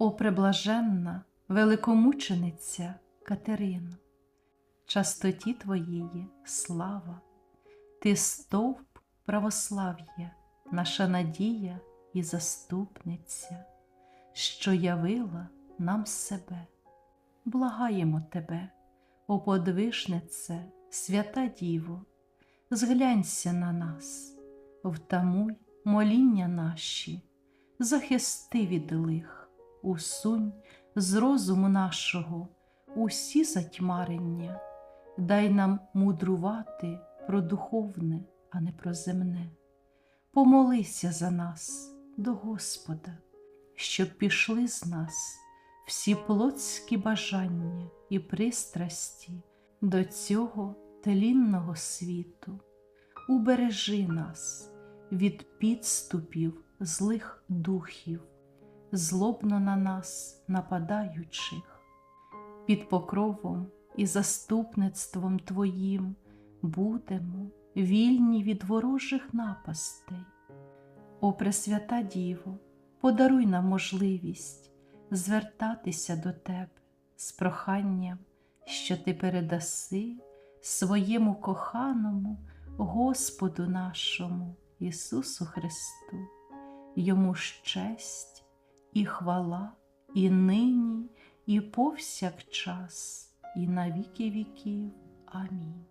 О преблаженна великомучениця Катерино, частоті Твоєї слава, Ти стовп православ'я, наша надія і заступниця, що явила нам себе. Благаємо Тебе, о подвижнице, свята Діво, зглянься на нас, втамуй моління наші, захисти від лих, усунь з розуму нашого усі затьмарення, дай нам мудрувати про духовне, а не про земне. Помолися за нас до Господа, щоб пішли з нас всі плотські бажання і пристрасті до цього тлінного світу. Убережи нас від підступів злих духів, злобно на нас нападаючих. Під покровом і заступництвом Твоїм будемо вільні від ворожих напастей. О Пресвята Діво, подаруй нам можливість звертатися до Тебе з проханням, що Ти передаси своєму коханому Господу нашому Ісусу Христу, Йому ж честь і хвала, і нині, і повсякчас, і на віки віків. Амінь.